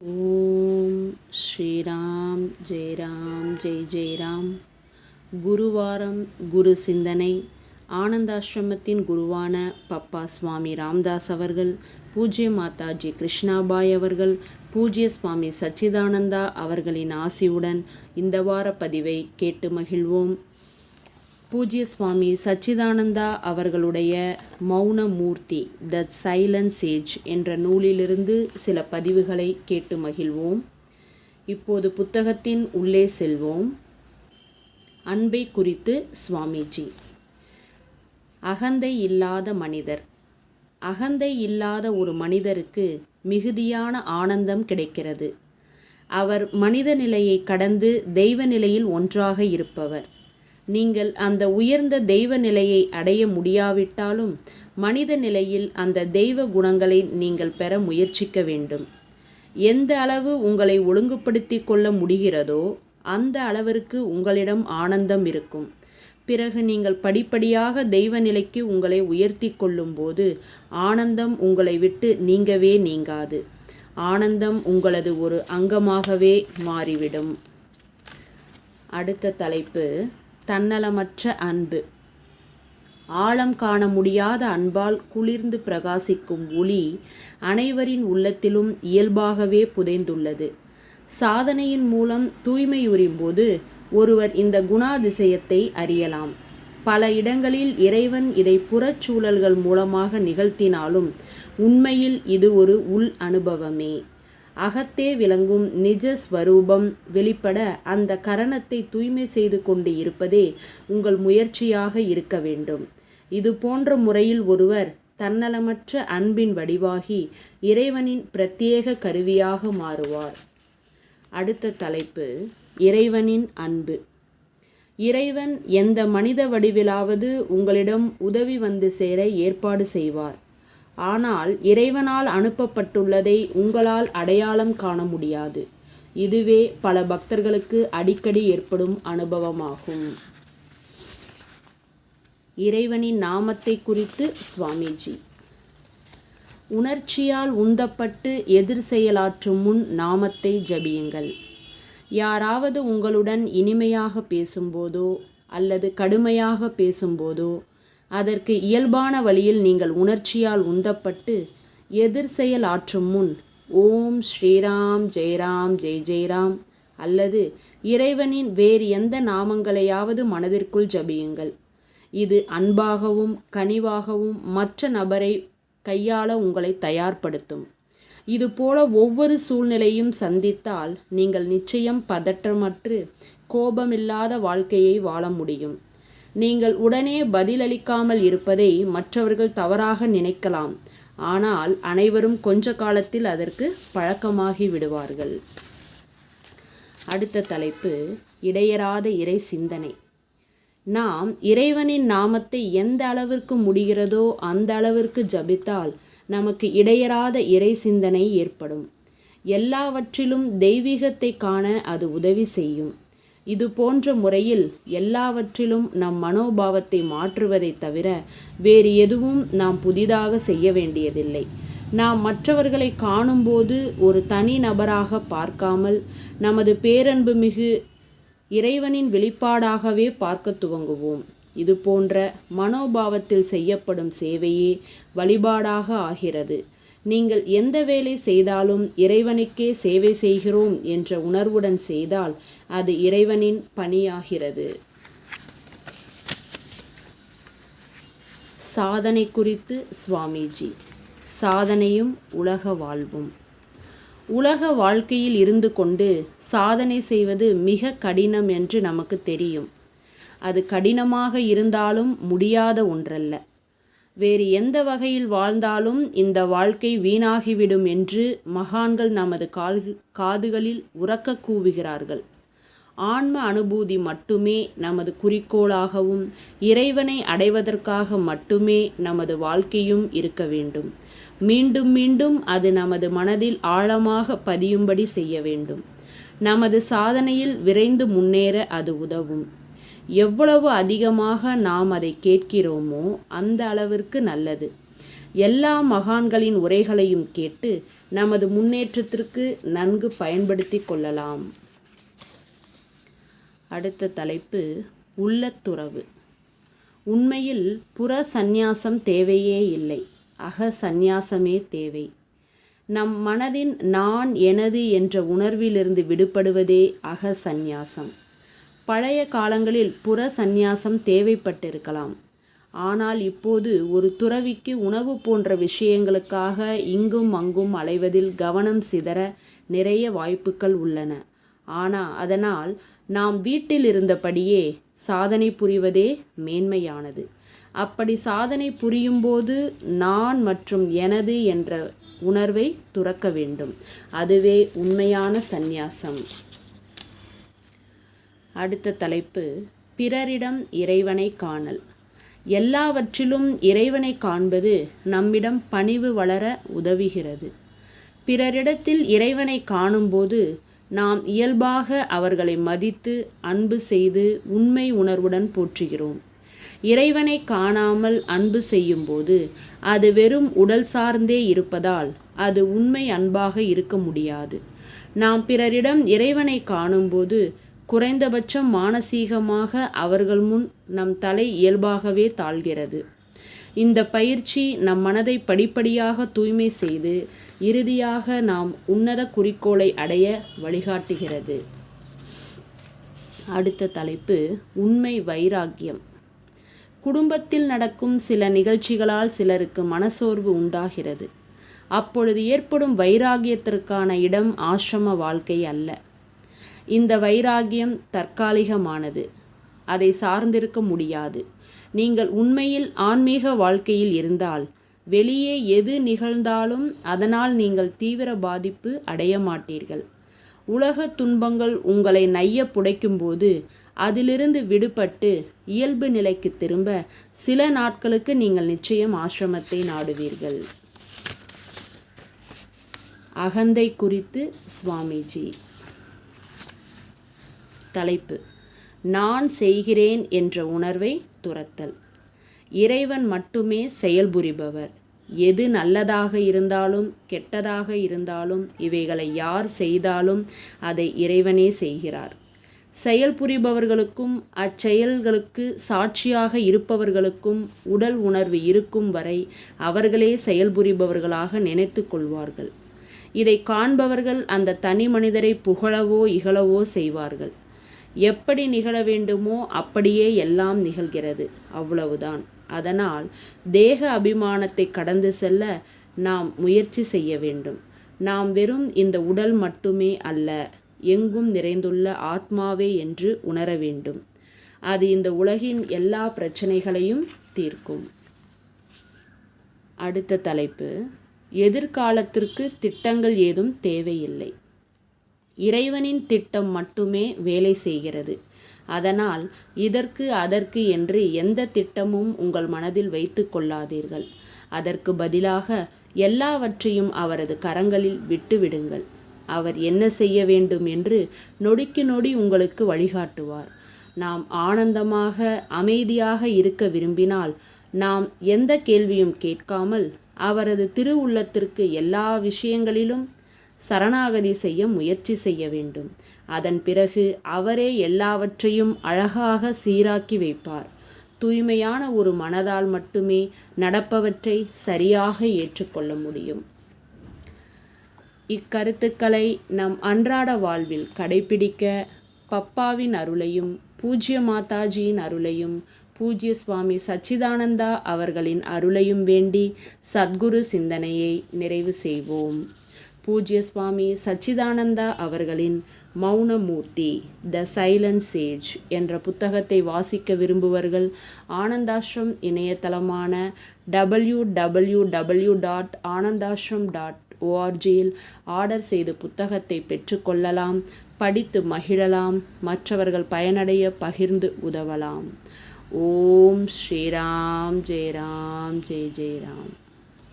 ஓம் ஸ்ரீராம் ஜெய் ராம் ஜெய் ஜெய் ராம் குருவாரம் குரு சிந்தனை. ஆனந்தாசிரமத்தின் குருவான பப்பா சுவாமி ராம்தாஸ் அவர்கள் பூஜ்ய மாதாஜி கிருஷ்ணாபாய் அவர்கள் பூஜ்ய சுவாமி சச்சிதானந்தா அவர்களின் ஆசியுடன் இந்த வார பதிவை கேட்டு மகிழ்வோம். பூஜ்ய சுவாமி சச்சிதானந்தா அவர்களுடைய மௌன மூர்த்தி த சைலண்ட் சேஜ் என்ற நூலிலிருந்து சில பதிவுகளை கேட்டு மகிழ்வோம். இப்போது புத்தகத்தின் உள்ளே செல்வோம். அன்பை குறித்து சுவாமிஜி. அகந்தை இல்லாத மனிதர். அகந்தை இல்லாத ஒரு மனிதருக்கு மிகுதியான ஆனந்தம் கிடைக்கிறது. அவர் மனித நிலையை கடந்து தெய்வ நிலையில் ஒன்றாக இருப்பவர். நீங்கள் அந்த உயர்ந்த தெய்வ நிலையை அடைய முடியாவிட்டாலும் மனித நிலையில் அந்த தெய்வ குணங்களை நீங்கள் பெற முயற்சிக்க வேண்டும். எந்த அளவு உங்களை ஒழுங்குபடுத்தி கொள்ள முடிகிறதோ அந்த அளவிற்கு உங்களிடம் ஆனந்தம் இருக்கும். பிறகு நீங்கள் படிப்படியாக தெய்வ நிலைக்கு உங்களை உயர்த்தி கொள்ளும்போது ஆனந்தம் உங்களை விட்டு நீங்கவே நீங்காது. ஆனந்தம் உங்களது ஒரு அங்கமாகவே மாறிவிடும். அடுத்த தலைப்பு தன்னலமற்ற அன்பு. ஆழம் காண முடியாத அன்பால் குளிர்ந்து பிரகாசிக்கும் ஒளி அனைவரின் உள்ளத்திலும் இயல்பாகவே புதைந்துள்ளது. சாதனையின் மூலம் தூய்மையுறியும்போது ஒருவர் இந்த குணாதிசயத்தை அறியலாம். பல இடங்களில் இறைவன் இதை புறச்சூழல்கள் மூலமாக நிகழ்த்தினாலும் உண்மையில் இது ஒரு உள் அனுபவமே. அகத்தே விளங்கும் நிஜ ஸ்வரூபம் வெளிப்பட அந்த கரணத்தை தூய்மை செய்து கொண்டு இருப்பதே உங்கள் முயற்சியாக இருக்க வேண்டும். இது போன்ற முறையில் ஒருவர் தன்னலமற்ற அன்பின் வடிவாகி இறைவனின் பிரத்யேக கருவியாக மாறுவார். அடுத்த தலைப்பு இறைவனின் அன்பு. இறைவன் எந்த மனித வடிவிலாவது உங்களிடம் உதவி வந்து சேர ஏற்பாடு செய்வார். ஆனால் இறைவனால் அனுப்பப்பட்டுள்ளதை உங்களால் அடையாளம் காண முடியாது. இதுவே பல பக்தர்களுக்கு அடிக்கடி ஏற்படும் அனுபவமாகும். இறைவனின் நாமத்தை குறித்து சுவாமிஜி. உணர்ச்சியால் உந்தப்பட்டு எதிர் செயலாற்றும் முன் நாமத்தை ஜபியுங்கள். யாராவது உங்களுடன் இனிமையாக பேசும்போதோ அல்லது கடுமையாக பேசும்போதோ அதற்கு இயல்பான வழியில் நீங்கள் உணர்ச்சியால் உந்தப்பட்டு எதிர் செயல் ஆற்றும் முன் ஓம் ஸ்ரீராம் ஜெயராம் ஜெய் ஜெயராம் அல்லது இறைவனின் வேறு எந்த நாமங்களையாவது மனதிற்குள் ஜபியுங்கள். இது அன்பாகவும் கனிவாகவும் மற்ற நபரை கையாள உங்களை தயார்படுத்தும். இதுபோல ஒவ்வொரு சூழ்நிலையும் சந்தித்தால் நீங்கள் நிச்சயம் பதற்றமற்று கோபமில்லாத வாழ்க்கையை வாழ முடியும். நீங்கள் உடனே பதிலளிக்காமல் இருப்பதை மற்றவர்கள் தவறாக நினைக்கலாம். ஆனால் அனைவரும் கொஞ்ச காலத்தில் அதற்கு பழக்கமாகி விடுவார்கள். அடுத்த தலைப்பு இடையராத இறை சிந்தனை. நாம் இறைவனின் நாமத்தை எந்த அளவிற்கு முடிகிறதோ அந்த அளவிற்கு ஜபித்தால் நமக்கு இடையராத இறை சிந்தனை ஏற்படும். எல்லாவற்றிலும் தெய்வீகத்தை காண அது உதவி செய்யும். இது போன்ற முறையில் எல்லாவற்றிலும் நம் மனோபாவத்தை மாற்றுவதை தவிர வேறு எதுவும் நாம் புதிதாக செய்ய வேண்டியதில்லை. நாம் மற்றவர்களை காணும்போது ஒரு தனி நபராக பார்க்காமல் நமது பேரன்பு மிகு இறைவனின் வெளிப்பாடாகவே பார்க்க துவங்குவோம். இது போன்ற மனோபாவத்தில் செய்யப்படும் சேவையே வழிபாடாக ஆகிறது. நீங்கள் எந்த வேலை செய்தாலும் இறைவனுக்கே சேவை செய்கிறோம் என்ற உணர்வுடன் செய்தால் அது இறைவனின் பணியாகிறது. சாதனை குறித்து சுவாமிஜி. சாதனையும் உலக வாழ்வும். உலக வாழ்க்கையில் இருந்து கொண்டு சாதனை செய்வது மிக கடினம் என்று நமக்கு தெரியும். அது கடினமாக இருந்தாலும் முடியாத ஒன்றல்ல. வேறு எந்த வகையில் வாழ்ந்தாலும் இந்த வாழ்க்கை வீணாகிவிடும் என்று மகான்கள் நமது கால் காதுகளில் உறக்க கூவுகிறார்கள். ஆன்ம அனுபூதி மட்டுமே நமது குறிக்கோளாகவும் இறைவனை அடைவதற்காக மட்டுமே நமது வாழ்க்கையும் இருக்க வேண்டும். மீண்டும் மீண்டும் அது நமது மனதில் ஆழமாக பதியும்படி செய்ய வேண்டும். நமது சாதனையில் விரைந்து முன்னேற அது உதவும். எவ்வளவு அதிகமாக நாம் அதை கேட்கிறோமோ அந்த அளவிற்கு நல்லது. எல்லா மகான்களின் உரைகளையும் கேட்டு நமது முன்னேற்றத்திற்கு நன்கு பயன்படுத்தி கொள்ளலாம். அடுத்த தலைப்பு உள்ளத்துறவு. உண்மையில் புற சந்நியாசம் தேவையே இல்லை. அக சந்நியாசமே தேவை. நம் மனதின் நான் எனது என்ற உணர்விலிருந்து விடுபடுவதே அக சந்நியாசம். பழைய காலங்களில் புற சந்நியாசம் தேவைப்பட்டிருக்கலாம். ஆனால் இப்போது ஒரு துறவிக்கு உணவு போன்ற விஷயங்களுக்காக இங்கும் அங்கும் அலைவதில் கவனம் சிதற நிறைய வாய்ப்புகள் உள்ளன. ஆனால் அதனால் நாம் வீட்டில் இருந்தபடியே சாதனை புரிவதே மேன்மையானது. அப்படி சாதனை புரியும்போது நான் மற்றும் எனது என்ற உணர்வை துறக்க வேண்டும். அதுவே உண்மையான சந்நியாசம். அடுத்த தலைப்பு பிறரிடம் இறைவனை காணல். எல்லாவற்றிலும் இறைவனை காண்பது நம்மிடம் பணிவு வளர உதவுகிறது. பிறரிடத்தில் இறைவனை காணும்போது நாம் இயல்பாக அவர்களை மதித்து அன்பு செய்து உண்மை உணர்வுடன் போற்றுகிறோம். இறைவனை காணாமல் அன்பு செய்யும்போது அது வெறும் உடல் சார்ந்தே இருப்பதால் அது உண்மை அன்பாக இருக்க முடியாது. நாம் பிறரிடம் இறைவனை காணும்போது குறைந்தபட்சம் மானசீகமாக அவர்கள் முன் நம் தலை இயல்பாகவே தாழ்கிறது. இந்த பயிற்சி நம் மனதை படிப்படியாக தூய்மை செய்து இறுதியாக நாம் உன்னத குறிக்கோளை அடைய வழிகாட்டுகிறது. அடுத்த தலைப்பு உண்மை வைராக்கியம். குடும்பத்தில் நடக்கும் சில நிகழ்ச்சிகளால் சிலருக்கு மனசோர்வு உண்டாகிறது. அப்பொழுது ஏற்படும் வைராகியத்திற்கான இடம் ஆசிரம வாழ்க்கை அல்ல. இந்த வைராகியம் தற்காலிகமானது. அதை சார்ந்திருக்க முடியாது. நீங்கள் உண்மையில் ஆன்மீக வாழ்க்கையில் இருந்தால் வெளியே எது நிகழ்ந்தாலும் அதனால் நீங்கள் தீவிர பாதிப்பு அடைய மாட்டீர்கள். உலக துன்பங்கள் உங்களை நைய புடைக்கும்போது அதிலிருந்து விடுபட்டு இயல்பு நிலைக்கு திரும்ப சில நாட்களுக்கு நீங்கள் நிச்சயம் ஆசிரமத்தை நாடுவீர்கள். அகந்தை குறித்து சுவாமிஜி. தலைப்பு நான் செய்கிறேன் என்ற உணர்வை துரத்தல். இறைவன் மட்டுமே செயல்புரிபவர் எது நல்லதாக இருந்தாலும் கெட்டதாக இருந்தாலும் இவைகளை யார் செய்தாலும் அதை இறைவனே செய்கிறார். செயல்புரிபவர்களுக்கும் அச்செயல்களுக்கு சாட்சியாக இருப்பவர்களுக்கும் உடல் உணர்வு இருக்கும் வரை அவர்களே செயல்புரிபவர்களாக நினைத்து கொள்வார்கள். இதை காண்பவர்கள் அந்த தனி மனிதரை புகழவோ இகழவோ செய்வார்கள். எப்படி நிகழ வேண்டுமோ அப்படியே எல்லாம் நிகழ்கிறது. அவ்வளவுதான். அதனால் தேக அபிமானத்தை கடந்து செல்ல நாம் முயற்சி செய்ய வேண்டும். நாம் வெறும் இந்த உடல் மட்டுமே அல்ல எங்கும் நிறைந்துள்ள ஆத்மாவே என்று உணர வேண்டும். அது இந்த உலகின் எல்லா பிரச்சனைகளையும் தீர்க்கும். அடுத்த தலைப்பு எதிர்காலத்திற்கு திட்டங்கள் ஏதும் தேவையில்லை. இறைவனின் திட்டம் மட்டுமே வேலை செய்கிறது. அதனால் இதற்கு அதற்கு என்று எந்த திட்டமும் உங்கள் மனதில் வைத்து கொள்ளாதீர்கள். அதற்கு பதிலாக எல்லாவற்றையும் அவரது கரங்களில் விட்டுவிடுங்கள். அவர் என்ன செய்ய வேண்டும் என்று நொடிக்கு நொடி உங்களுக்கு வழிகாட்டுவார். நாம் ஆனந்தமாக அமைதியாக இருக்க விரும்பினால் நாம் எந்த கேள்வியும் கேட்காமல் அவரது திருவுள்ளத்திற்கு எல்லா விஷயங்களிலும் சரணாகதி செய்ய முயற்சி செய்ய வேண்டும். அதன் பிறகு அவரே எல்லாவற்றையும் அழகாக சீராக்கி வைப்பார். தூய்மையான ஒரு மனதால் மட்டுமே நடப்பவற்றை சரியாக ஏற்றுக்கொள்ள முடியும். இக்கருத்துக்களை நம் அன்றாட வாழ்வில் கடைபிடிக்க பப்பாவின் அருளையும் பூஜ்ய மாதாஜியின் அருளையும் பூஜ்ய சுவாமி சச்சிதானந்தா அவர்களின் அருளையும் வேண்டி சத்குரு சிந்தனையை நிறைவு செய்வோம். பூஜ்ய சுவாமி சச்சிதானந்தா அவர்களின் மௌனமூர்த்தி த சைலண்ட் சேஜ் என்ற புத்தகத்தை வாசிக்க விரும்புவர்கள் Anandashram இணையதளமான W W W dot Anandashram dot ஓஆர்ஜியில் order செய்து புத்தகத்தை பெற்றுக்கொள்ளலாம் படித்து மகிழலாம் மற்றவர்கள் பயனடைய பகிர்ந்து உதவலாம். ஓம் ஸ்ரீராம் ஜெயராம் ஜெய் ஜெயராம்